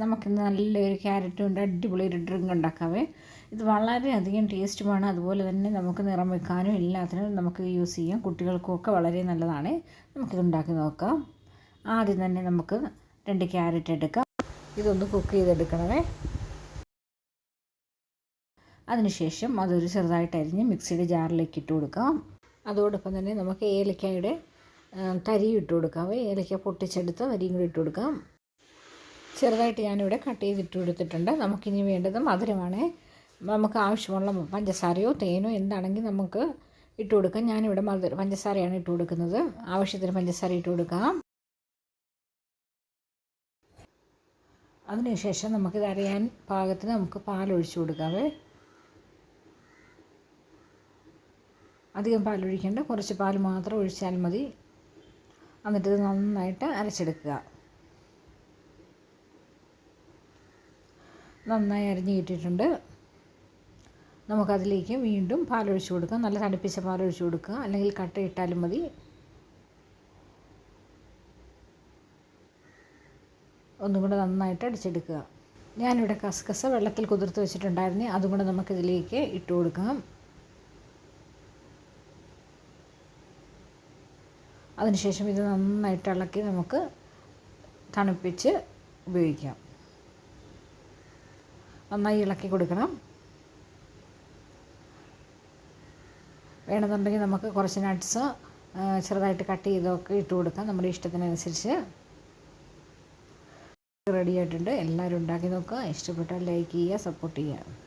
നമുക്കിന്ന് നല്ലൊരു ക്യാരറ്റ് കൊണ്ട് അടിപൊളി ഒരു ഡ്രിങ്ക് ഉണ്ടാക്കാവേ. ഇത് വളരെയധികം ടേസ്റ്റുമാണ് അതുപോലെ തന്നെ നമുക്ക് നിറം വെക്കാനും എല്ലാത്തിനും നമുക്ക് യൂസ് ചെയ്യാം. കുട്ടികൾക്കൊക്കെ വളരെ നല്ലതാണ്. നമുക്കിത് ഉണ്ടാക്കി നോക്കാം. ആദ്യം തന്നെ നമുക്ക് രണ്ട് ക്യാരറ്റ് എടുക്കാം. ഇതൊന്ന് കുക്ക് ചെയ്തെടുക്കണമേ. അതിനുശേഷം അതൊരു ചെറുതായിട്ട് അരിഞ്ഞ് മിക്സിയുടെ ജാറിലേക്ക് ഇട്ട് കൊടുക്കാം. അതോടൊപ്പം തന്നെ നമുക്ക് ഏലക്കായുടെ തരി ഇട്ട് കൊടുക്കാം ഏലക്ക പൊട്ടിച്ചെടുത്ത് തരിയും കൂടി ഇട്ട് കൊടുക്കാം. ചെറുതായിട്ട് ഞാനിവിടെ കട്ട് ചെയ്തിട്ട് കൊടുത്തിട്ടുണ്ട് നമുക്കിനി വേണ്ടത് മധുരമാണ്. നമുക്ക് ആവശ്യമുള്ള പഞ്ചസാരയോ തേനോ എന്താണെങ്കിൽ നമുക്ക് ഇട്ട് കൊടുക്കാം. ഞാനിവിടെ മധുര പഞ്ചസാരയാണ് ഇട്ട് കൊടുക്കുന്നത്. ആവശ്യത്തിന് പഞ്ചസാര ഇട്ട് കൊടുക്കാം. അതിനുശേഷം നമുക്കിത് അറിയാൻ പാകത്തിന് നമുക്ക് പാലൊഴിച്ച് കൊടുക്കാവേ അധികം പാലൊഴിക്കേണ്ട. കുറച്ച് പാൽ മാത്രം ഒഴിച്ചാൽ മതി. എന്നിട്ടിത് നന്നായിട്ട് അരച്ചെടുക്കുക. നന്നായി അരിഞ്ഞ് കിട്ടിയിട്ടുണ്ട്. നമുക്കതിലേക്ക് വീണ്ടും പാലൊഴിച്ച് കൊടുക്കാം. നല്ല തണുപ്പിച്ച പാലൊഴിച്ച് കൊടുക്കുക. അല്ലെങ്കിൽ കട്ട ഇട്ടാലും മതി. ഒന്നും കൂടെ നന്നായിട്ട് അടിച്ചെടുക്കുക. ഞാനിവിടെ കസ്കസ വെള്ളത്തിൽ കുതിർത്ത് വെച്ചിട്ടുണ്ടായിരുന്നു. അതും കൂടെ നമുക്കിതിലേക്ക് ഇട്ട് കൊടുക്കാം. അതിനുശേഷം ഇത് നന്നായിട്ട് ഇളക്കി നമുക്ക് തണുപ്പിച്ച് ഉപയോഗിക്കാം. നന്നായി ഇളക്കി കൊടുക്കണം. വേണമെന്നുണ്ടെങ്കിൽ നമുക്ക് കുറച്ച് നട്ട്സ് ചെറുതായിട്ട് കട്ട് ചെയ്തൊക്കെ ഇട്ട് കൊടുക്കാം. നമ്മുടെ ഇഷ്ടത്തിനനുസരിച്ച്. റെഡി ആയിട്ടുണ്ട്. എല്ലാവരും ഉണ്ടാക്കി നോക്കുക. ഇഷ്ടപ്പെട്ടാൽ ലൈക്ക് ചെയ്യുക സപ്പോർട്ട് ചെയ്യുക.